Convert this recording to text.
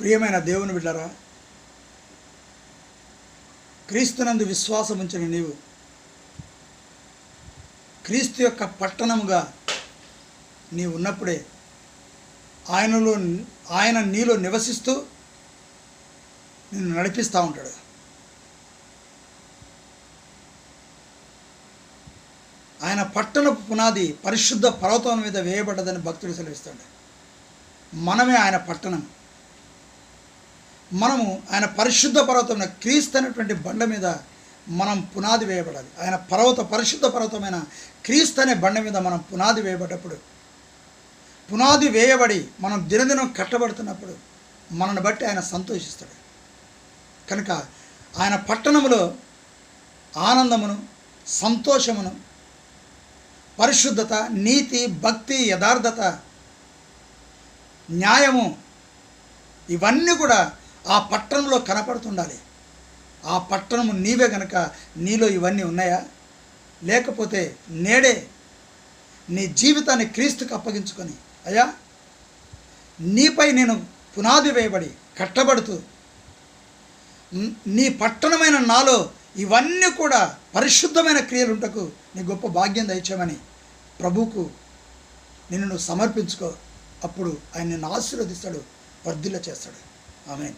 ప్రియమైన దేవుని బిడ్డరా క్రీస్తునందు విశ్వాసం ఉంచిన నీవు క్రీస్తు యొక్క పట్టణముగా నీవు ఉన్నప్పుడే ఆయనలో ఆయన నీలో నివసిస్తూ నిన్ను నడిపిస్తూ ఉంటాడు. ఆయన పట్టణపు పునాది పరిశుద్ధ పర్వతం మీద వేయబడ్డదని భక్తుడు సెలవిస్తాడు. మనమే ఆయన పట్టణం. మనము ఆయన పరిశుద్ధ పర్వతమైన క్రీస్తు అనేటువంటి బండ మీద మనం పునాది వేయబడాలి. ఆయన పర్వత పరిశుద్ధ పర్వతమైన క్రీస్తు అనే బండ మీద మనం పునాది వేయబడ్డప్పుడు పునాది వేయబడి మనం దినదినం కట్టబడుతున్నప్పుడు మనల్ని బట్టి ఆయన సంతోషిస్తాడు. కనుక ఆయన పట్టణములో ఆనందమును సంతోషమును పరిశుద్ధత నీతి భక్తి యథార్థత న్యాయము ఇవన్నీ కూడా ఆ పట్టణంలో కనపడుతుండాలి. ఆ పట్టణము నీవే గనక నీలో ఇవన్నీ ఉన్నాయా? లేకపోతే నేడే నీ జీవితాన్ని క్రీస్తుకు అప్పగించుకొని అయ్యా నీపై నేను పునాది వేయబడి కట్టబడుతూ నీ పట్టణమైన నాలో ఇవన్నీ కూడా పరిశుద్ధమైన క్రియలుంటకు నీ గొప్ప భాగ్యం దయచేయమని ప్రభువుకు నిన్ను నువ్వు సమర్పించుకో. అప్పుడు ఆయన నిన్ను ఆశీర్వదిస్తాడు వర్ధిల్ల చేస్తాడు Amén.